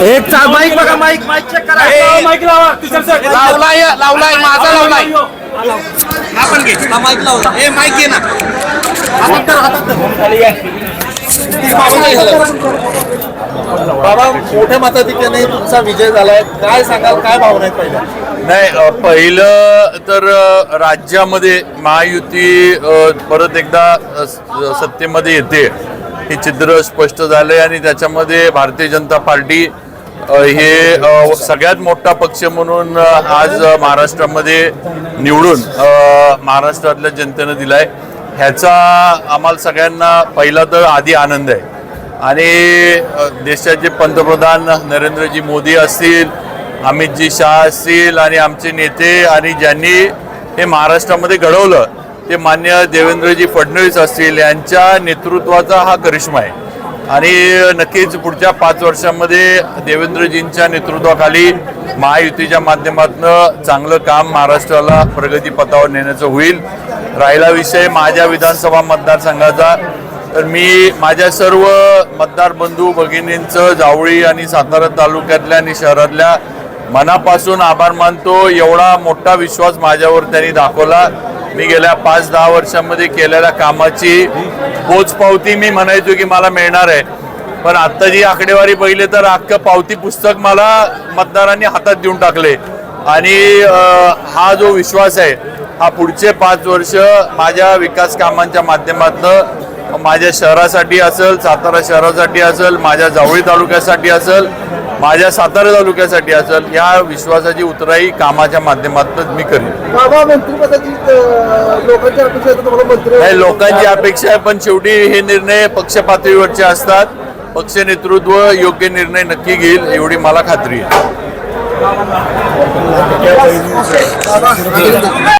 एक चा माईक बघा माईक माईक चेक करा. माईक लावा सर लावलाय लावलाय माझा लावलाय. आपण घे. हा माईक लावला. हे माईक घे ना. बाबा मोठ्या मताधिक्याने तुमचा विजय झालाय. काय सांगाल? काय भावना आहेत पहिल्या? नाही अ, पहिलं तर अ, राज्यामध्ये महायुती अ, परत एकदा अ, स- सत्तेमध्ये येते. हे चित्र स्पष्ट झालंय आणि त्याच्यामध्ये भारतीय जनता पार्टी हे सगळ्यात मोठा पक्ष म्हणून आज महाराष्ट्रामध्ये निवडून महाराष्ट्रातल्या जनतेनं दिलाय. ह्याचा आम्हाला सगळ्यांना पहिला तर आधी आनंद आहे. आणि देशाचे पंतप्रधान नरेंद्रजी मोदी असतील अमितजी शाह असतील आणि आमचे नेते आणि ज्यांनी हे महाराष्ट्रामध्ये घडवलं ते मान्य देवेंद्रजी फडणवीस असतील यांच्या नेतृत्वाचा हा करिश्मा आहे. आणि नक्कीच पुढच्या पाच वर्षामध्ये देवेंद्रजींच्या नेतृत्वाखाली महायुतीच्या माध्यमातून चांगलं काम महाराष्ट्राला प्रगतीपथावर नेण्याचं होईल. राहिला विषय माझ्या विधानसभा मतदारसंघाचा. तर मी माझ्या सर्व मतदार बंधू भगिनींचं जावळी आणि सातारा तालुक्यातल्या आणि शहरातल्या मनापासून आभार मानतो. एवढा मोठा विश्वास माझ्यावर त्यांनी दाखवला. मी गेल्या पाच दहा वर्षांमध्ये केलेल्या कामाची पोचपावती मी म्हणायचो की मला मिळणार आहे. पण आत्ता जी आकडेवारी पहिले तर अख्खं पावती पुस्तक मला मतदारांनी हातात देऊन टाकले. आणि हा जो विश्वास आहे हा पुढचे पाच वर्ष माझ्या विकास कामांच्या माध्यमातून माझ्या शहरासाठी असेल सातारा शहरासाठी असेल माझ्या जावळी तालुक्यासाठी असेल माझ्या सातारा तालुक्यासाठी असेल या विश्वासाची उतराई कामाच्या माध्यमातून मी करेन. नाही लोकांची अपेक्षा आहे पण शेवटी हे निर्णय पक्ष पातळीवरचे असतात. पक्ष नेतृत्व योग्य निर्णय नक्की घेईल एवढी मला खात्री आहे.